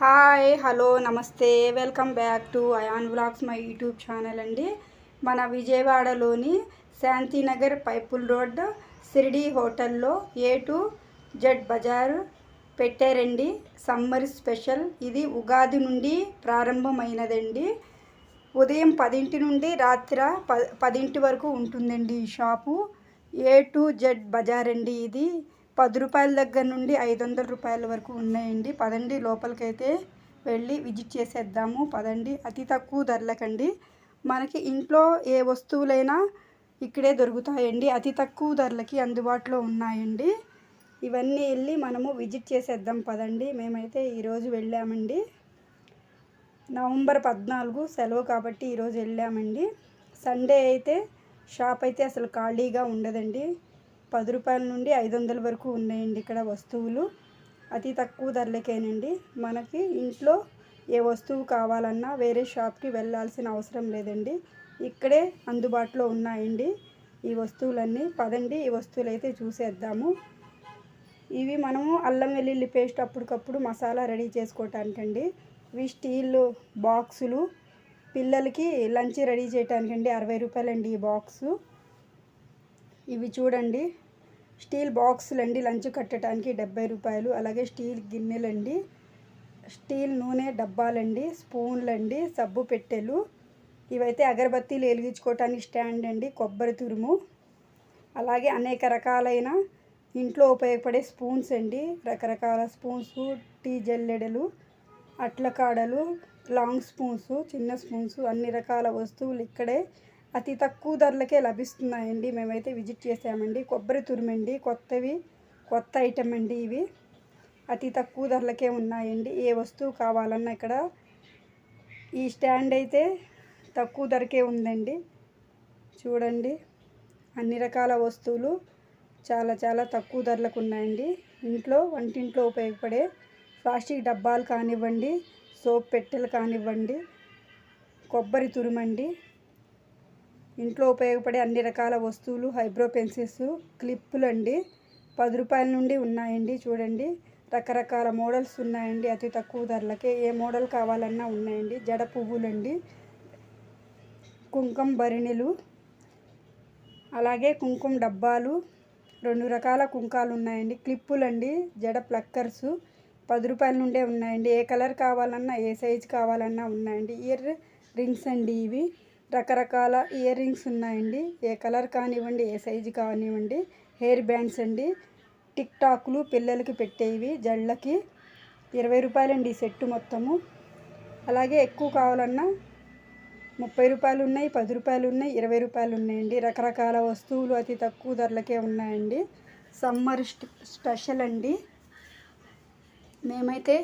Hi hello నమస్తే. Welcome back to Ayaan blogs my YouTube channel అండి. మన విజయవాడలోని శాంతినగర్ పైపుల్ రోడ్ సిరిడి హోటల్లో ఏ టు జెడ్ బజార్ పెట్టారండి. Summer special. ఇది ఉగాది నుండి ప్రారంభమైనదండి. ఉదయం పదింటి నుండి రాత్రి ప పదింటి వరకు ఉంటుందండి ఈ shop. A to Z Bazar అండి ఇది. పది రూపాయల దగ్గర నుండి ఐదు వందల రూపాయల వరకు ఉన్నాయండి. పదండి లోపలికైతే వెళ్ళి విజిట్ చేసేద్దాము. పదండి అతి తక్కువ ధరలకండి. మనకి ఇంట్లో ఏ వస్తువులైనా ఇక్కడే దొరుకుతాయండి. అతి తక్కువ ధరలకి అందుబాటులో ఉన్నాయండి. ఇవన్నీ వెళ్ళి మనము విజిట్ చేసేద్దాం పదండి. మేమైతే ఈరోజు వెళ్ళామండి. నవంబర్ పద్నాలుగు సెలవు కాబట్టి ఈరోజు వెళ్ళామండి. సండే అయితే షాప్ అయితే అసలు ఖాళీగా ఉండదండి. పది రూపాయల నుండి ఐదు వందల వరకు ఉన్నాయండి ఇక్కడ వస్తువులు. అతి తక్కువ ధరలకేనండి. మనకి ఇంట్లో ఏ వస్తువు కావాలన్నా వేరే షాప్కి వెళ్ళాల్సిన అవసరం లేదండి. ఇక్కడే అందుబాటులో ఉన్నాయండి. ఈ వస్తువులన్నీ పదండి ఈ వస్తువులు అయితే చూసేద్దాము. ఇవి మనము అల్లం వెల్లుల్లి పేస్ట్ అప్పటికప్పుడు మసాలా రెడీ చేసుకోవటానికండి. ఇవి స్టీల్ బాక్సులు. పిల్లలకి లంచ్ రెడీ చేయటానికండి అరవై రూపాయలండి ఈ బాక్సు. ఇవి చూడండి. స్టీల్ బాక్సులు అండి లంచ్ కట్టడానికి డెబ్బై రూపాయలు. అలాగే స్టీల్ గిన్నెలండి. స్టీల్ నూనె డబ్బాలండి స్పూన్లండి సబ్బు పెట్టెలు. ఇవైతే అగరబత్తీలు వెలిగించుకోవటానికి స్టాండ్ అండి కొబ్బరి తురుము. అలాగే అనేక రకాలైన ఇంట్లో ఉపయోగపడే స్పూన్స్ అండి. రకరకాల స్పూన్స్ టీ జల్లెడలు అట్ల కాడలు లాంగ్ స్పూన్స్ చిన్న స్పూన్స్ అన్ని రకాల వస్తువులు ఇక్కడే అతి తక్కువ ధరలకే లభిస్తున్నాయండి. మేమైతే విజిట్ చేసామండి. కొబ్బరి తురుమండి కొత్తవి కొత్త ఐటమ్ అండి ఇవి. అతి తక్కువ ధరలకే ఉన్నాయండి. ఏ వస్తువు కావాలన్నా ఇక్కడ ఈ స్టాండ్ అయితే తక్కువ ధరకే ఉందండి. చూడండి అన్ని రకాల వస్తువులు చాలా చాలా తక్కువ ధరలకు ఉన్నాయండి. ఇంట్లో వంటింట్లో ఉపయోగపడే ప్లాస్టిక్ డబ్బాలు కానివ్వండి సోప్ పెట్టెలు కానివ్వండి కొబ్బరి తురుమండి ఇంట్లో ఉపయోగపడే అన్ని రకాల వస్తువులు హైబ్రో పెన్సిల్స్ క్లిప్పులు అండి. పది రూపాయల నుండి ఉన్నాయండి చూడండి. రకరకాల మోడల్స్ ఉన్నాయండి అతి తక్కువ ధరలకే. ఏ మోడల్ కావాలన్నా ఉన్నాయండి. జడ పువ్వులండి. కుంకుమ భరిణిలు అలాగే కుంకుమ డబ్బాలు రెండు రకాల కుంకాలు ఉన్నాయండి. క్లిప్పులండి జడ ప్లక్కర్స్ పది రూపాయల నుండే ఉన్నాయండి. ఏ కలర్ కావాలన్నా ఏ సైజ్ కావాలన్నా ఉన్నాయండి. ఇయర్ రింగ్స్ అండి ఇవి. రకరకాల ఇయర్ రింగ్స్ ఉన్నాయండి. ఏ కలర్ కానివ్వండి ఏ సైజు కానివ్వండి హెయిర్ బ్యాండ్స్ అండి. టిక్ టాక్లు పిల్లలకి పెట్టేవి. జళ్ళకి ఇరవై రూపాయలండి ఈ సెట్టు మొత్తము. అలాగే ఎక్కువ కావాలన్నా ముప్పై రూపాయలు ఉన్నాయి పది రూపాయలు ఉన్నాయి ఇరవై రూపాయలు ఉన్నాయండి. రకరకాల వస్తువులు అతి తక్కువ ధరలకే ఉన్నాయండి. సమ్మర్ స్పెషల్ అండి. మేమైతే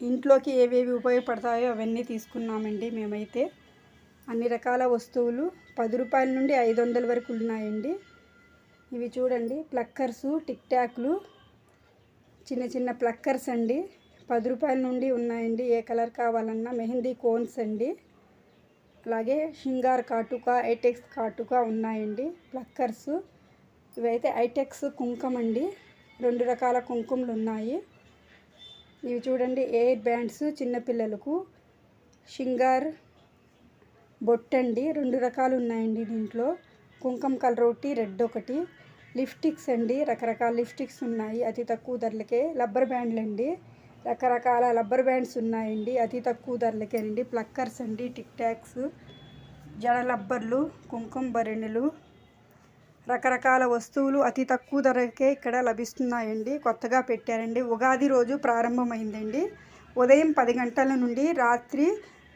ఇంట్లోకి ఏవేవి ఉపయోగపడతాయో అవన్నీ తీసుకున్నామండి మేమైతే. అన్ని రకాల వస్తువులు పది రూపాయల నుండి ఐదు వందల వరకు ఉన్నాయండి. ఇవి చూడండి ప్లక్కర్సు టిక్ టాక్లు చిన్న చిన్న ప్లక్కర్స్ అండి. పది రూపాయల నుండి ఉన్నాయండి. ఏ కలర్ కావాలన్నా మెహందీ కోన్స్ అండి. అలాగే షింగార్ కాటుక ఐటెక్స్ కాటుక ఉన్నాయండి. ప్లక్కర్స్ ఇవైతే ఐటెక్స్ కుంకుమ అండి. రెండు రకాల కుంకుమలు ఉన్నాయి. ఇవి చూడండి ఎయిర్ బ్యాండ్స్ చిన్నపిల్లలకు. షింగార్ బొట్టండి. రెండు రకాలు ఉన్నాయండి దీంట్లో. కుంకుమ కలర్ ఒకటి రెడ్ ఒకటి. లిప్స్టిక్స్ అండి. రకరకాల లిప్స్టిక్స్ ఉన్నాయి అతి తక్కువ ధరలకే. రబ్బర్ బ్యాండ్లు అండి. రకరకాల రబ్బర్ బ్యాండ్స్ ఉన్నాయండి. అతి తక్కువ ధరలకేనండి. ప్లక్కర్స్ అండి టిక్ టాక్స్ జడ లబ్బర్లు కుంకుమ భరణులు రకరకాల వస్తువులు అతి తక్కువ ధరకే ఇక్కడ లభిస్తున్నాయండి. కొత్తగా పెట్టారండి. ఉగాది రోజు ప్రారంభమైందండి. ఉదయం పది గంటల నుండి రాత్రి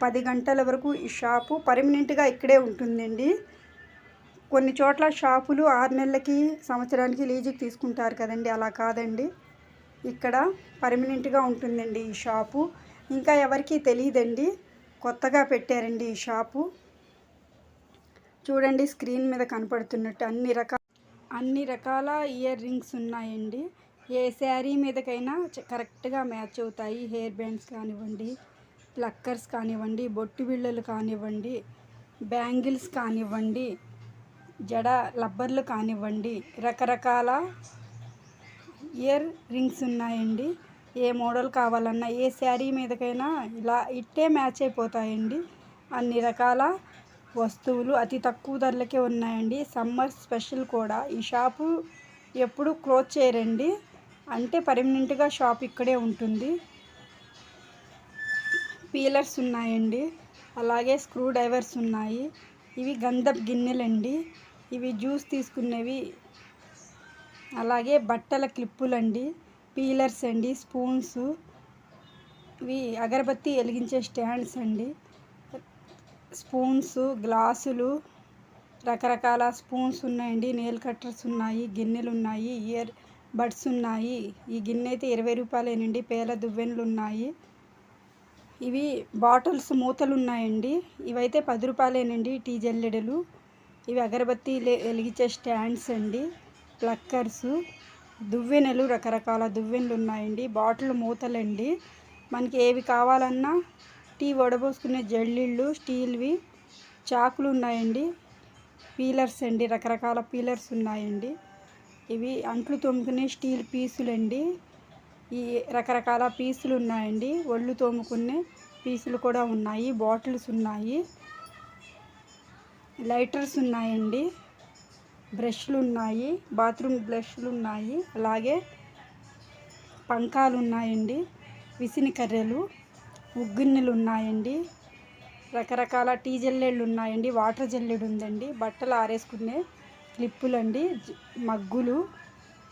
పది గంటల వరకు ఈ షాపు పర్మనెంట్గా ఇక్కడే ఉంటుందండి. కొన్ని చోట్ల షాపులు ఆరు నెలలకి సంవత్సరానికి లీజుకి తీసుకుంటారు కదండి. అలా కాదండి. ఇక్కడ పర్మనెంట్గా ఉంటుందండి ఈ షాపు. ఇంకా ఎవరికి తెలియదండి. కొత్తగా పెట్టారండి ఈ షాపు. చూడండి స్క్రీన్ మీద కనపడుతున్నట్టు అన్ని రకాల అన్ని రకాల ఇయర్ రింగ్స్ ఉన్నాయండి. ఏ శారీ మీదకైనా కరెక్ట్గా మ్యాచ్ అవుతాయి. హెయిర్ బ్యాండ్స్ కానివ్వండి ప్లక్కర్స్ కానివ్వండి బొట్టు బిళ్ళలు కానివ్వండి బ్యాంగిల్స్ కానివ్వండి జడ లబ్బర్లు కానివ్వండి రకరకాల ఇయర్ రింగ్స్ ఉన్నాయండి. ఏ మోడల్ కావాలన్నా ఏ శారీ మీదకైనా ఇలా ఇట్టే మ్యాచ్ అయిపోతాయండి. అన్ని రకాల వస్తువులు అతి తక్కువ ధరలకే ఉన్నాయండి. సమ్మర్ స్పెషల్ కూడా. ఈ షాపు ఎప్పుడు క్లోజ్ చేయరండి. అంటే పర్మనెంట్గా షాప్ ఇక్కడే ఉంటుంది. పీలర్స్ ఉన్నాయండి. అలాగే స్క్రూ డ్రైవర్స్ ఉన్నాయి. ఇవి గంధప్ గిన్నెలండి. ఇవి జ్యూస్ తీసుకునేవి. అలాగే బట్టల క్లిప్పులండి. పీలర్స్ అండి స్పూన్స్. ఇవి అగరబత్తి వెలిగించే స్టాండ్స్ అండి. స్పూన్స్ గ్లాసులు రకరకాల స్పూన్స్ ఉన్నాయండి. నేల్ కట్టర్స్ ఉన్నాయి గిన్నెలు ఉన్నాయి ఇయర్ బడ్స్ ఉన్నాయి. ఈ గిన్నె అయితే ఇరవై రూపాయలేనండి. పేల దువ్వెనలు ఉన్నాయి. ఇవి బాటిల్స్ మూతలు ఉన్నాయండి ఇవైతే పది రూపాయలేనండి టీ జల్లెడలు ఇవి అగరబత్తి వెలిగించే స్టాండ్స్ అండి. ప్లక్కర్స్. దువ్వెనలు రకరకాల దువ్వెనలు ఉన్నాయండి బాటిల్ మూతలండి. మనకి ఏవి కావాలన్నా టీ వడబోసుకునే జల్లిళ్ళు స్టీల్వి చాకులు ఉన్నాయండి పీలర్స్ అండి రకరకాల పీలర్స్ ఉన్నాయండి. ఇవి అంట్లు తోముకునే స్టీల్ పీసులండి. ఈ రకరకాల పీసులు ఉన్నాయండి. ఒళ్ళు తోముకునే పీసులు కూడా ఉన్నాయి. బాటిల్స్ ఉన్నాయి. లైటర్స్ ఉన్నాయండి. బ్రష్లు ఉన్నాయి. బాత్రూమ్ బ్రష్లు ఉన్నాయి. అలాగే పంకాలు ఉన్నాయండి విసిని కర్రెలు ఉగ్గిన్నెలు ఉన్నాయండి. రకరకాల టీ జల్లెళ్ళు ఉన్నాయండి. వాటర్ జల్లెడు ఉందండి. బట్టలు ఆరేసుకునే క్లిప్పులండి. మగ్గులు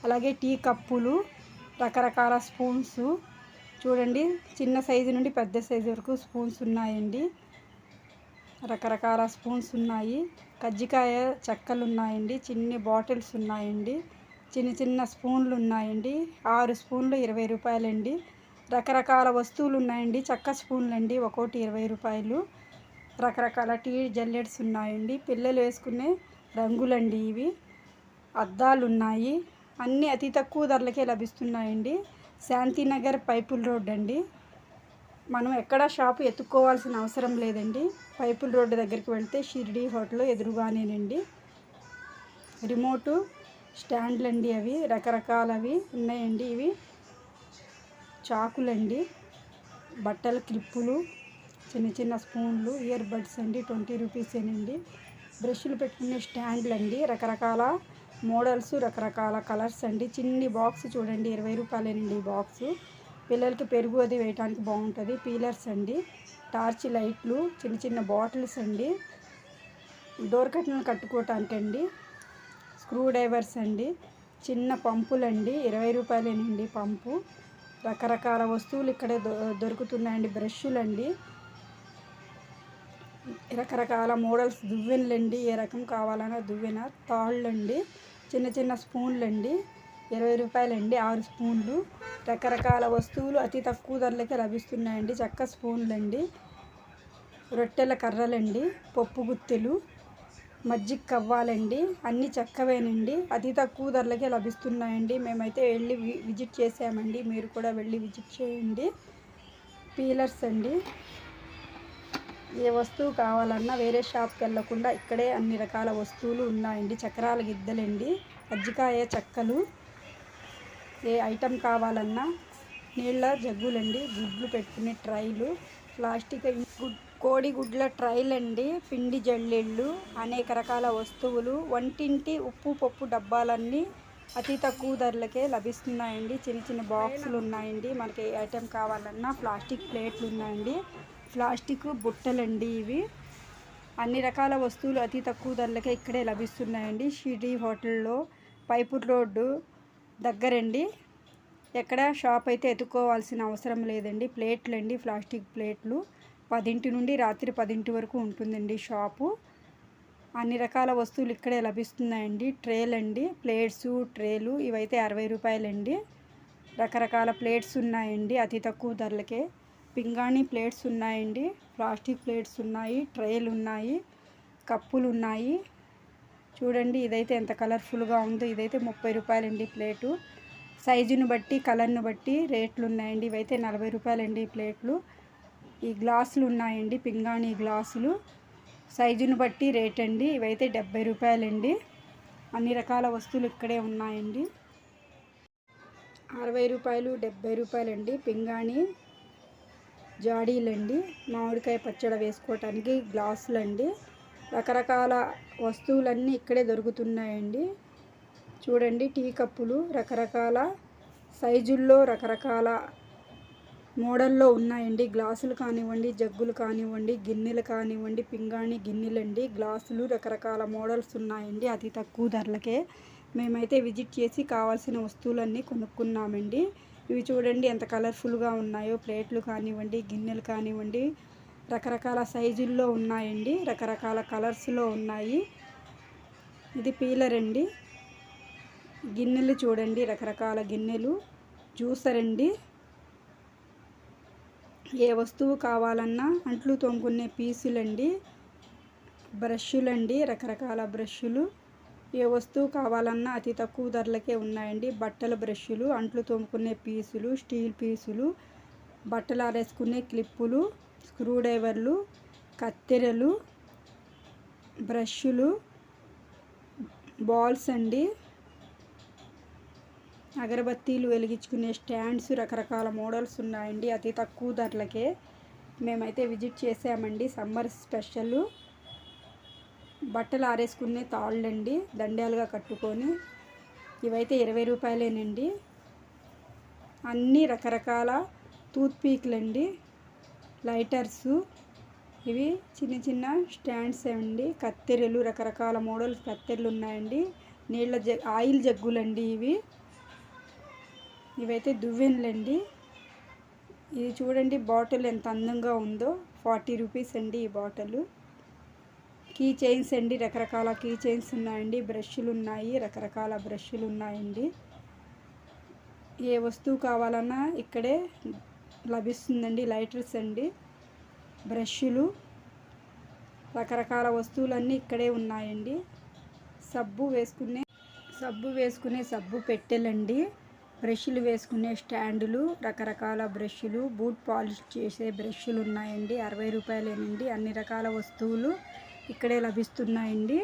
అలాగే టీ కప్పులు రకరకాల స్పూన్స్. చూడండి చిన్న సైజు నుండి పెద్ద సైజు వరకు స్పూన్స్ ఉన్నాయండి. రకరకాల స్పూన్స్ ఉన్నాయి. కజ్జికాయ చెక్కలు ఉన్నాయండి చిన్ని బాటిల్స్ ఉన్నాయండి చిన్న చిన్న స్పూన్లు ఉన్నాయండి ఆరు స్పూన్లు ఇరవై రూపాయలండి. రకరకాల వస్తువులు ఉన్నాయండి చెక్క స్పూన్లు అండి ఒక్కోటి ఇరవై రూపాయలు. రకరకాల టీ జల్లెడ్స్ ఉన్నాయండి పిల్లలు వేసుకునే రంగులండి ఇవి. అద్దాలు ఉన్నాయి అన్నీ అతి తక్కువ ధరలకే లభిస్తున్నాయండి. శాంతినగర్ పైపుల్ రోడ్ అండి. మనం ఎక్కడ షాపు ఎత్తుక్కోవాల్సిన అవసరం లేదండి. పైపుల్ రోడ్డు దగ్గరికి వెళ్తే షిరిడి హోటల్ ఎదురుగానేనండి. రిమోటు స్టాండ్లు అండి అవి రకరకాలవి ఉన్నాయండి ఇవి. చాకులండి బట్టల క్లిప్పులు చిన్న చిన్న స్పూన్లు ఇయర్ బడ్స్ అండి ట్వంటీ రూపీసేనండి. బ్రష్లు పెట్టుకునే స్టాండ్లు అండి రకరకాల మోడల్స్ రకరకాల కలర్స్ అండి. చిన్ని బాక్స్ చూడండి ఇరవై రూపాయలేనండి ఈ బాక్సు. పిల్లలకి పెరుగు అది వేయడానికి బాగుంటుంది. పీలర్స్ అండి టార్చ్ లైట్లు చిన్న చిన్న బాటిల్స్ అండి. డోర్ కట్టలను కట్టుకోవటానికి అండి స్క్రూ డ్రైవర్స్ అండి చిన్న పంపులండి ఇరవై రూపాయలేనండి పంపు. రకరకాల వస్తువులు ఇక్కడే దొ దొరుకుతున్నాయండి బ్రష్లండి. రకరకాల మోడల్స్ దువ్వెనలండి. ఏ రకం కావాలన్నా దువ్వెన తాళ్ళు అండి చిన్న చిన్న స్పూన్లు అండి ఇరవై రూపాయలండి ఆరు స్పూన్లు. రకరకాల వస్తువులు అతి తక్కువ ధరలకే లభిస్తున్నాయండి. చెక్క స్పూన్లు అండి రొట్టెల కర్రలండి పప్పు గుత్తులు మజ్జిగ కవ్వాలండి. అన్నీ చెక్కవేనండి. అతి తక్కువ ధరలకే లభిస్తున్నాయండి. మేమైతే వెళ్ళి విజిట్ చేసామండి. మీరు కూడా వెళ్ళి విజిట్ చేయండి. పీలర్స్ అండి. ఏ వస్తువు కావాలన్నా వేరే షాప్కి వెళ్ళకుండా ఇక్కడే అన్ని రకాల వస్తువులు ఉన్నాయండి. చక్రాల గిద్దలండి. అజ్జికాయ చెక్కలు ఏ ఐటెం కావాలన్నా నీళ్ళ జగ్గులండి. గుడ్లు పెట్టుకునే ట్రైలు ప్లాస్టిక్ కోడిగుడ్ల ట్రైల్ అండి పిండి జల్లెళ్ళు అనేక రకాల వస్తువులు వంటింటి ఉప్పు పప్పు డబ్బాలన్నీ అతి తక్కువ ధరలకే లభిస్తున్నాయండి. చిన్న చిన్న బాక్సులు ఉన్నాయండి మనకి ఏ ఐటెం కావాలన్నా ప్లాస్టిక్ ప్లేట్లు ఉన్నాయండి ప్లాస్టిక్ బుట్టలండి ఇవి. అన్ని రకాల వస్తువులు అతి తక్కువ ధరలకే ఇక్కడే లభిస్తున్నాయండి. షిరిడి హోటల్లో పైపూర్ రోడ్డు దగ్గరండి. ఎక్కడ షాప్ అయితే ఎత్తుకోవాల్సిన అవసరం లేదండి. ప్లేట్లు అండి ప్లాస్టిక్ ప్లేట్లు. పదింటి నుండి రాత్రి పదింటి వరకు ఉంటుందండి షాపు. అన్ని రకాల వస్తువులు ఇక్కడే లభిస్తున్నాయండి. ట్రేలండి ప్లేట్స్ ట్రేలు ఇవైతే అరవై రూపాయలండి. రకరకాల ప్లేట్స్ ఉన్నాయండి అతి తక్కువ ధరలకే. పింగాణి ప్లేట్స్ ఉన్నాయండి. ప్లాస్టిక్ ప్లేట్స్ ఉన్నాయి ట్రేలు ఉన్నాయి కప్పులు ఉన్నాయి. చూడండి ఇదైతే ఎంత కలర్ఫుల్గా ఉందో. ఇదైతే ముప్పై రూపాయలండి ప్లేటు. సైజుని బట్టి కలర్ను బట్టి రేట్లు ఉన్నాయండి. ఇవైతే నలభై రూపాయలండి ప్లేట్లు. ఈ గ్లాసులు ఉన్నాయండి పింగాణి గ్లాసులు. సైజును బట్టి రేట్ అండి ఇవైతే డెబ్బై రూపాయలండి. అన్ని రకాల వస్తువులు ఇక్కడే ఉన్నాయండి. అరవై రూపాయలు డెబ్బై రూపాయలండి. పింగాణి జాడీలండి మామిడికాయ పచ్చడి వేసుకోవటానికి గ్లాసులండి. రకరకాల వస్తువులన్నీ ఇక్కడే దొరుకుతున్నాయండి. చూడండి టీ కప్పులు రకరకాల సైజుల్లో రకరకాల మోడల్లో ఉన్నాయండి. గ్లాసులు కానివ్వండి జగ్గులు కానివ్వండి గిన్నెలు కానివ్వండి పింగాణి గిన్నెలండి. గ్లాసులు రకరకాల మోడల్స్ ఉన్నాయండి. అతి తక్కువ ధరలకే మేమైతే విజిట్ చేసి కావాల్సిన వస్తువులన్నీ కొనుక్కున్నామండి. ఇవి చూడండి ఎంత కలర్ఫుల్గా ఉన్నాయో ప్లేట్లు కానివ్వండి గిన్నెలు కానివ్వండి రకరకాల సైజుల్లో ఉన్నాయండి రకరకాల కలర్స్లో ఉన్నాయి. ఇది పీలర్ అండి. గిన్నెలు చూడండి రకరకాల గిన్నెలు జ్యూసర్ అండి. ఏ వస్తువు కావాలన్నా అంట్లు తోముకునే పీసులండి బ్రష్యులండి రకరకాల బ్రష్లు. ఏ వస్తువు కావాలన్నా అతి తక్కువ ధరలకే ఉన్నాయండి. బట్టల బ్రష్లు అంట్లు తోముకునే పీసులు స్టీల్ పీసులు బట్టలు ఆరేసుకునే క్లిప్పులు స్క్రూ డ్రైవర్లు కత్తెరలు బ్రష్లు బాల్స్ అండి. అగరబత్తీలు వెలిగించుకునే స్టాండ్స్ రకరకాల మోడల్స్ ఉన్నాయండి. అతి తక్కువ ధరలకే మేమైతే విజిట్ చేసామండి. Summer special. బట్టలు ఆరేసుకునే తాళ్ళండి దండాలుగా కట్టుకొని. ఇవైతే ఇరవై రూపాయలేనండి. అన్ని రకరకాల టూత్పీక్లండి లైటర్స్. ఇవి చిన్న చిన్న స్టాండ్స్ అండి కత్తెరలు రకరకాల మోడల్స్ కత్తెరలు ఉన్నాయండి నీళ్ళ జగ్ ఆయిల్ జగ్గులండి ఇవి. ఇవైతే దువ్వెనలండి. ఇది చూడండి బాటిల్ ఎంత అందంగా ఉందో ఫార్టీ రూపీస్ అండి ఈ బాటిల్. కీ చైన్స్ అండి రకరకాల కీ చైన్స్ ఉన్నాయండి బ్రష్లు ఉన్నాయి రకరకాల బ్రష్లు ఉన్నాయండి. ఏ వస్తువు కావాలన్నా ఇక్కడే లభిస్తుందండి లైటర్స్ అండి బ్రష్లు రకరకాల వస్తువులన్నీ ఇక్కడే ఉన్నాయండి. సబ్బు వేసుకునే సబ్బు వేసుకునే సబ్బు పెట్టెలండి బ్రష్లు వేసుకునే స్టాండులు రకరకాల బ్రష్లు బూట్ పాలిష్ చేసే బ్రష్లు ఉన్నాయండి అరవై రూపాయలేనండి అన్ని రకాల వస్తువులు. ఇక్కడే లభిస్తున్నాయండి.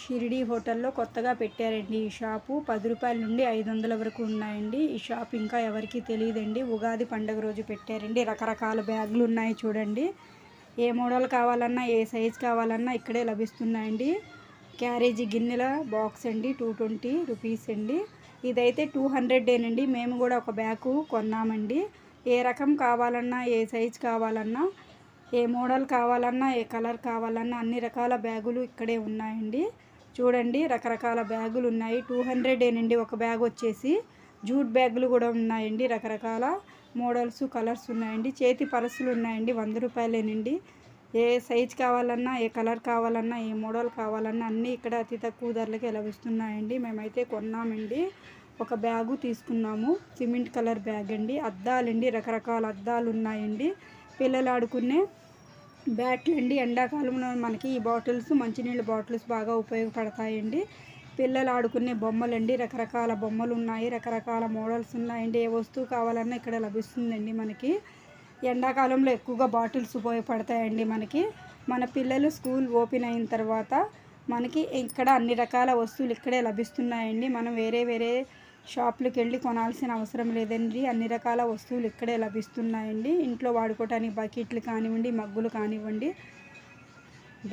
షిరిడి హోటల్లో కొత్తగా పెట్టారండి ఈ షాపు. పది రూపాయల నుండి ఐదు వందల వరకు ఉన్నాయండి. ఈ షాప్ ఇంకా ఎవరికీ తెలియదండి. ఉగాది పండుగ రోజు పెట్టారండి. రకరకాల బ్యాగులు ఉన్నాయి చూడండి. ఏ మోడల్ కావాలన్నా ఏ సైజ్ కావాలన్నా ఇక్కడే లభిస్తున్నాయండి. క్యారేజీ గిన్నెల బాక్స్ అండి టూ ట్వంటీ రూపీస్ అండి. ఇదైతే టూ హండ్రెడేనండి. మేము కూడా ఒక బ్యాగు కొన్నామండి. ఏ రకం కావాలన్నా ఏ సైజ్ కావాలన్నా ఏ మోడల్ కావాలన్నా ఏ కలర్ కావాలన్నా అన్ని రకాల బ్యాగులు ఇక్కడే ఉన్నాయండి. చూడండి రకరకాల బ్యాగులు ఉన్నాయి. టూ హండ్రెడేనండి ఒక బ్యాగ్ వచ్చేసి. జూట్ బ్యాగులు కూడా ఉన్నాయండి రకరకాల మోడల్స్ కలర్స్ ఉన్నాయండి. చేతి పరసులు ఉన్నాయండి వంద రూపాయలేనండి. ఏ సైజ్ కావాలన్నా ఏ కలర్ కావాలన్నా ఏ మోడల్ కావాలన్నా అన్నీ ఇక్కడ అతి తక్కువ ధరలకే లభిస్తున్నాయండి. మేమైతే కొన్నామండి. ఒక బ్యాగు తీసుకున్నాము. సిమెంట్ కలర్ బ్యాగ్ అండి. అద్దాలండి రకరకాల అద్దాలు ఉన్నాయండి. పిల్లలు ఆడుకునే బ్యాట్లు అండి. ఎండాకాలంలో మనకి ఈ బాటిల్స్ మంచినీళ్ళ బాటిల్స్ బాగా ఉపయోగపడతాయండి. పిల్లలు ఆడుకునే బొమ్మలండి. రకరకాల బొమ్మలు ఉన్నాయి. రకరకాల మోడల్స్ ఉన్నాయండి. ఏ వస్తువు కావాలన్నా ఇక్కడ లభిస్తుందండి మనకి. ఎండాకాలంలో ఎక్కువగా బాటిల్స్ ఉపయోగపడతాయండి మనకి. మన పిల్లలు స్కూల్ ఓపెన్ అయిన తర్వాత మనకి ఇక్కడ అన్ని రకాల వస్తువులు ఇక్కడే లభిస్తున్నాయండి. మనం వేరే వేరే షాపులకు వెళ్ళి కొనాల్సిన అవసరం లేదండి. అన్ని రకాల వస్తువులు ఇక్కడే లభిస్తున్నాయండి. ఇంట్లో వాడుకోవటానికి బకెట్లు కానివ్వండి మగ్గులు కానివ్వండి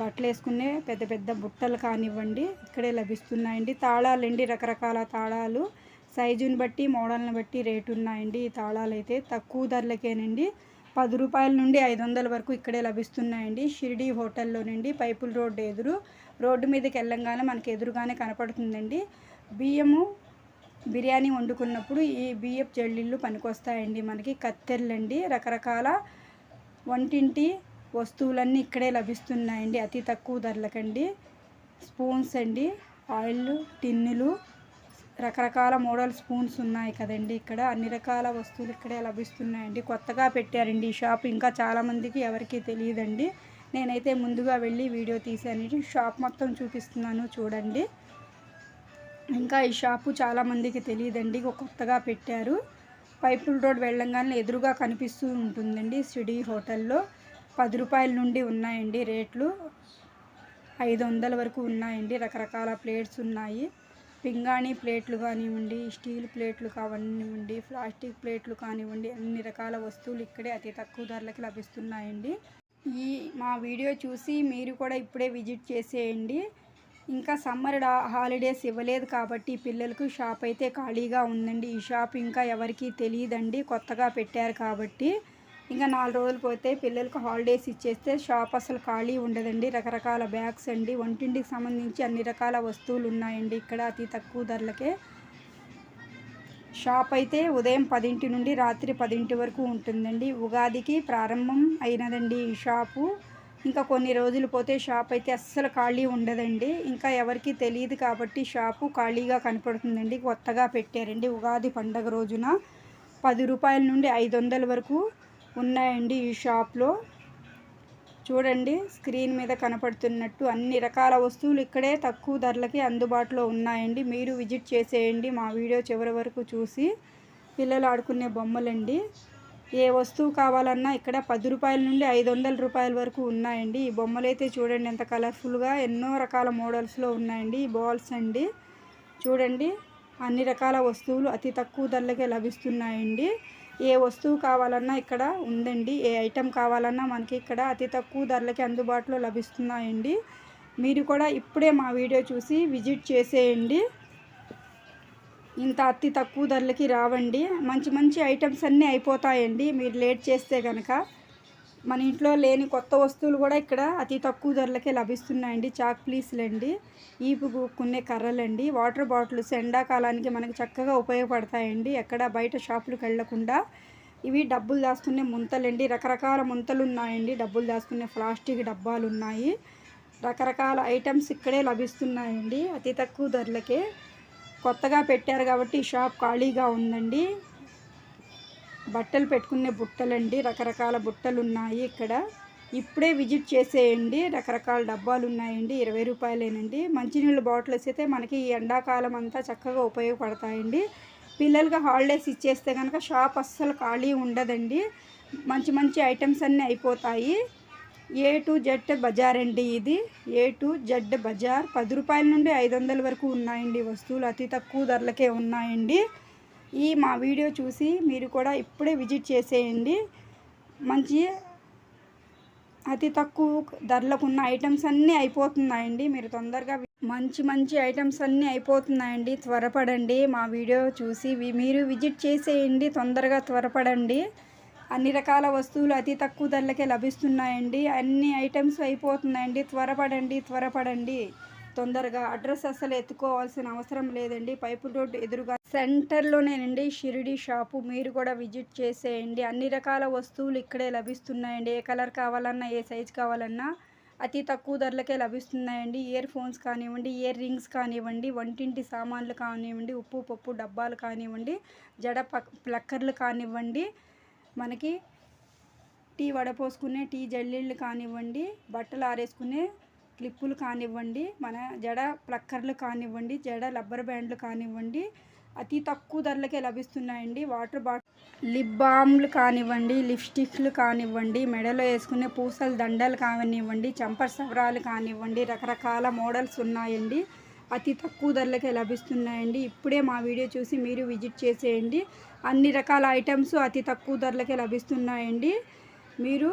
బట్టలు వేసుకునే పెద్ద పెద్ద బుట్టలు కానివ్వండి ఇక్కడే లభిస్తున్నాయండి. తాళాలండి రకరకాల తాళాలు. సైజుని బట్టి మోడల్ని బట్టి రేటు ఉన్నాయండి. ఈ తాళాలు అయితే తక్కువ ధరలకేనండి. పది రూపాయల నుండి ఐదు వందల వరకు ఇక్కడే లభిస్తున్నాయండి. షిరిడి హోటల్లోనండి పైపుల్ రోడ్డు ఎదురు. రోడ్డు మీదకి వెళ్ళంగానే మనకి ఎదురుగానే కనపడుతుందండి. బియ్యము బిర్యానీ వండుకున్నప్పుడు ఈ బియ్యపు జల్లీళ్ళు పనికొస్తాయండి. మనకి కత్తెర్లండి రకరకాల వంటింటి వస్తువులన్నీ ఇక్కడే లభిస్తున్నాయండి. అతి తక్కువ ధరలకండి. స్పూన్స్ అండి ఆయిల్ టిన్నులు రకరకాల మోడల్ స్పూన్స్ ఉన్నాయి కదండి ఇక్కడ. అన్ని రకాల వస్తువులు ఇక్కడే లభిస్తున్నాయండి. కొత్తగా పెట్టారండి ఈ షాప్. ఇంకా చాలామందికి ఎవరికి తెలియదండి. నేనైతే ముందుగా వెళ్ళి వీడియో తీసానండి షాప్ మొత్తం చూపిస్తున్నాను చూడండి. ఇంకా ఈ షాపు చాలామందికి తెలియదండి. కొత్తగా పెట్టారు. పైపుల్ రోడ్ వెళ్ళంగానే ఎదురుగా కనిపిస్తూ ఉంటుందండి సిడీ హోటల్లో. పది రూపాయల నుండి ఉన్నాయండి రేట్లు. ఐదు వందల వరకు ఉన్నాయండి. రకరకాల ప్లేట్స్ ఉన్నాయి. పింగాణి ప్లేట్లు కానివ్వండి స్టీల్ ప్లేట్లు కానివ్వండి ప్లాస్టిక్ ప్లేట్లు కానివ్వండి అన్ని రకాల వస్తువులు ఇక్కడే అతి తక్కువ ధరలకి లభిస్తున్నాయండి. ఈ మా వీడియో చూసి మీరు కూడా ఇప్పుడే విజిట్ చేసేయండి. ఇంకా సమ్మర్ హాలిడేస్ ఇవ్వలేదు కాబట్టి పిల్లలకు షాప్ అయితే ఖాళీగా ఉందండి. ఈ షాప్ ఇంకా ఎవరికీ తెలియదండి కొత్తగా పెట్టారు కాబట్టి ఇంకా నాలుగు రోజులు పోతే పిల్లలకు హాలిడేస్ ఇచ్చేస్తే షాప్ అసలు ఖాళీ ఉండదండి. రకరకాల బ్యాగ్స్ అండి. వంటింటికి సంబంధించి అన్ని రకాల వస్తువులు ఉన్నాయండి ఇక్కడ అతి తక్కువ ధరలకే. షాప్ అయితే ఉదయం పదింటి నుండి రాత్రి పదింటి వరకు ఉంటుందండి. ఉగాదికి ప్రారంభం అయినదండి ఈ షాపు. ఇంకా కొన్ని రోజులు పోతే షాప్ అయితే అస్సలు ఖాళీ ఉండదండి. ఇంకా ఎవరికి తెలియదు కాబట్టి షాపు ఖాళీగా కనపడుతుందండి. కొత్తగా పెట్టారండి. ఉగాది పండగ రోజున పది రూపాయల నుండి ఐదు వందల వరకు ఉన్నాయండి ఈ షాప్లో. చూడండి స్క్రీన్ మీద కనపడుతున్నట్టు అన్ని రకాల వస్తువులు ఇక్కడే తక్కువ ధరలకి అందుబాటులో ఉన్నాయండి. మీరు విజిట్ చేసేయండి మా వీడియో చివరి వరకు చూసి. పిల్లలు ఆడుకునే బొమ్మలండి. ఏ వస్తువు కావాలన్నా ఇక్కడ పది రూపాయల నుండి ఐదు వందల రూపాయల వరకు ఉన్నాయండి. ఈ బొమ్మలు అయితే చూడండి ఎంత కలర్ఫుల్గా ఎన్నో రకాల మోడల్స్లో ఉన్నాయండి. ఈ బాల్స్ అండి. చూడండి. అన్ని రకాల వస్తువులు అతి తక్కువ ధరలకే లభిస్తున్నాయండి. ఏ వస్తువు కావాలన్నా ఇక్కడ ఉందండి. ఏ ఐటెం కావాలన్నా మనకి ఇక్కడ అతి తక్కువ ధరలకి అందుబాటులో లభిస్తున్నాయండి. మీరు కూడా ఇప్పుడే మా వీడియో చూసి విజిట్ చేసేయండి. ఇంత అతి తక్కువ ధరలకి రావండి. మంచి మంచి ఐటమ్స్ అన్నీ అయిపోతాయండి. మీరు లేట్ చేస్తే కనుక మన ఇంట్లో లేని కొత్త వస్తువులు కూడా ఇక్కడ అతి తక్కువ ధరలకే లభిస్తున్నాయండి. చాక్ పీసులు అండి. ఈపు కొనే కర్రలండి. వాటర్ బాటిల్స్ ఎండాకాలానికి మనకు చక్కగా ఉపయోగపడతాయండి. ఎక్కడ బయట షాపులకు వెళ్ళకుండా. ఇవి డబ్బులు దాచుకునే ముంతలండి. రకరకాల ముంతలు ఉన్నాయండి. డబ్బులు దాచుకునే ప్లాస్టిక్ డబ్బాలు ఉన్నాయి. రకరకాల ఐటమ్స్ ఇక్కడే లభిస్తున్నాయండి. అతి తక్కువ ధరలకే. కొత్తగా పెట్టారు కాబట్టి ఈ షాప్ ఖాళీగా ఉందండి. బట్టలు పెట్టుకునే బుట్టలండి. రకరకాల బుట్టలు ఉన్నాయి ఇక్కడ. ఇప్పుడే విజిట్ చేసేయండి. రకరకాల డబ్బాలు ఉన్నాయండి. ఇరవై రూపాయలేనండి. మంచినీళ్ళ బాటిల్స్ అయితే మనకి ఈ ఎండాకాలం అంతా చక్కగా ఉపయోగపడతాయండి. పిల్లలకి హాలిడేస్ ఇచ్చేస్తే కనుక షాప్ అస్సలు ఖాళీ ఉండదండి. మంచి మంచి ఐటమ్స్ అన్నీ అయిపోతాయి. ఏ టు జెడ్ బజార్ అండి ఇది? A to Z bazaar. పది రూపాయల నుండి ఐదు వందల వరకు ఉన్నాయండి వస్తువులు. అతి తక్కువ ధరలకే ఉన్నాయండి. ఈ మా వీడియో చూసి మీరు కూడా ఇప్పుడే విజిట్ చేసేయండి. మంచి అతి తక్కువ ధరలకు ఉన్న ఐటమ్స్ అన్నీ అయిపోతున్నాయండి. మీరు తొందరగా మంచి మంచి ఐటమ్స్ అన్నీ అయిపోతున్నాయండి. త్వరపడండి. మా వీడియో చూసి వి- మీరు విజిట్ చేసేయండి. తొందరగా త్వరపడండి. అన్ని రకాల వస్తువులు అతి తక్కువ ధరలకే లభిస్తున్నాయండి. అన్ని ఐటమ్స్ అయిపోతున్నాయండి. త్వరపడండి త్వరపడండి. తొందరగా అడ్రస్ అసలు ఎత్తుకోవాల్సిన అవసరం లేదండి. పైపు రోడ్ ఎదురుగా సెంటర్లోనేనండి షిరిడి షాపు. మీరు కూడా విజిట్ చేసేయండి. అన్ని రకాల వస్తువులు ఇక్కడే లభిస్తున్నాయండి. ఏ కలర్ కావాలన్నా ఏ సైజ్ కావాలన్నా అతి తక్కువ ధరలకే లభిస్తున్నాయండి. ఇయర్ ఫోన్స్ కానివ్వండి ఇయర్ రింగ్స్ కానివ్వండి వంటింటి సామాన్లు కానివ్వండి ఉప్పు పప్పు డబ్బాలు కానివ్వండి జడ పక్ ప్లక్కర్లు కానివ్వండి మనకి టీ వడపోసుకునే టీ జల్లీళ్ళు కానివ్వండి బట్టలు ఆరేసుకునే క్లిప్పులు కానివ్వండి మన జడ ప్లక్కర్లు కానివ్వండి జడ రబ్బర్ బ్యాండ్లు కానివ్వండి అతి తక్కువ ధరలకే లభిస్తున్నాయండి. వాటర్ బాటిల్ లిప్ బామ్లు కానివ్వండి లిప్స్టిక్లు కానివ్వండి మెడలో వేసుకునే పూసల దండలు కానివ్వండి చంపర్ సవరాలు కానివ్వండి రకరకాల మోడల్స్ ఉన్నాయండి. అతి తక్కువ ధరలకే లభిస్తున్నాయండి. ఇప్పుడే మా వీడియో చూసి మీరు విజిట్ చేసేయండి. అన్ని రకాల ఐటమ్స్ అతి తక్కువ ధరలకే లభిస్తున్నాయండి. మీరు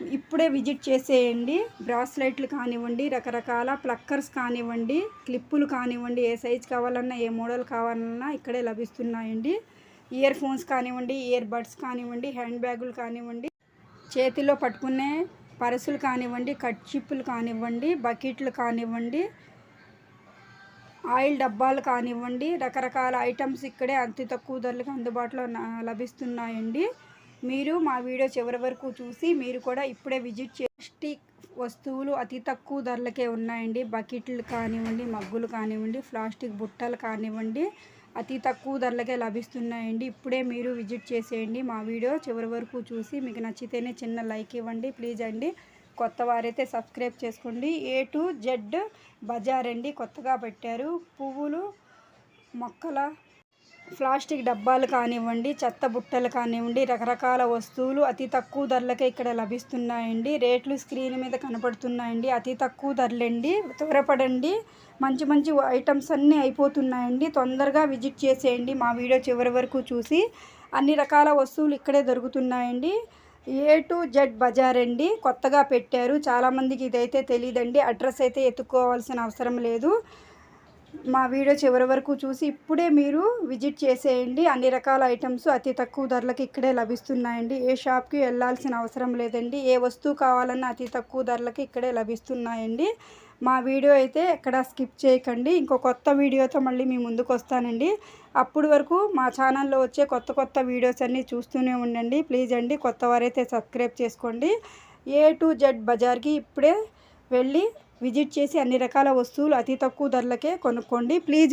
ఇప్పుడే విజిట్ చేసేయండి. బ్రాస్లైట్లు కానివ్వండి రకరకాల ప్లక్కర్స్ కానివ్వండి క్లిప్పులు కానివ్వండి ఏ సైజ్ కావాలన్నా ఏ మోడల్ కావాలన్నా ఇక్కడే లభిస్తున్నాయండి. ఇయర్ ఫోన్స్ కానివ్వండి ఇయర్ బడ్స్ కానివ్వండి హ్యాండ్ బ్యాగులు కానివ్వండి చేతిలో పట్టుకునే పరసులు కానివ్వండి కట్ చిప్పులు కానివ్వండి బకెట్లు కానివ్వండి ఆయిల్ డబ్బాలు కానివ్వండి రకరకాల ఐటమ్స్ ఇక్కడే అతి తక్కువ ధరలకు అందుబాటులో లభిస్తున్నాయండి. మీరు మా వీడియో చివరి వరకు చూసి మీరు కూడా ఇప్పుడే విజిట్ చేసి వస్తువులు అతి తక్కువ ధరలకే ఉన్నాయండి. బకెట్లు కానివ్వండి మగ్గులు కానివ్వండి ప్లాస్టిక్ బుట్టలు కానివ్వండి అతి తక్కువ ధరలకే లభిస్తున్నాయండి. ఇప్పుడే మీరు విజిట్ చేసేయండి మా వీడియో చివరి వరకు చూసి మీకు నచ్చితేనే చిన్న లైక్ ఇవ్వండి. ప్లీజ్ అండి. కొత్త వారైతే సబ్స్క్రైబ్ చేసుకోండి. ఏ టు జెడ్ బజార్ అండి కొత్తగా పెట్టారు. పువ్వులు మొక్కల ప్లాస్టిక్ డబ్బాలు కానివ్వండి చెత్త బుట్టలు కానివ్వండి రకరకాల వస్తువులు అతి తక్కువ ధరలకే ఇక్కడ లభిస్తున్నాయండి. రేట్లు స్క్రీన్ మీద కనపడుతున్నాయండి. అతి తక్కువ ధరలండి. త్వరపడండి. మంచి మంచి ఐటమ్స్ అన్నీ అయిపోతున్నాయండి. తొందరగా విజిట్ చేసేయండి మా వీడియో చివరి వరకు చూసి. అన్ని రకాల వస్తువులు ఇక్కడే దొరుకుతున్నాయండి. ఏ టు జెడ్ బజార్ అండి. కొత్తగా పెట్టారు. చాలామందికి ఇదైతే తెలియదండి అడ్రస్ అయితే ఎత్తుక్కోవాల్సిన అవసరం లేదు. మా వీడియో చివరి వరకు చూసి ఇప్పుడే మీరు విజిట్ చేసేయండి. అన్ని రకాల ఐటమ్స్ అతి తక్కువ ధరలకు ఇక్కడే లభిస్తున్నాయండి. ఏ షాప్కి వెళ్ళాల్సిన అవసరం లేదండి. ఏ వస్తువు కావాలన్నా అతి తక్కువ ధరలకి ఇక్కడే లభిస్తున్నాయండి. మా వీడియో అయితే ఎక్కడ స్కిప్ చేయకండి. ఇంకో కొత్త వీడియోతో మళ్ళీ మీ ముందుకు వస్తానండి. అప్పటి వరకు మా ఛానల్లో వచ్చే కొత్త కొత్త వీడియోస్ అన్నీ చూస్తూనే ఉండండి. ప్లీజ్ అండి కొత్త వారైతే సబ్స్క్రైబ్ చేసుకోండి. ఏ టు జెడ్ బజార్కి ఇప్పుడే వెళ్ళి విజిట్ చేసి అన్ని రకాల వస్తువులు అతి తక్కువ ధరలకే కొనుక్కోండి. ప్లీజ్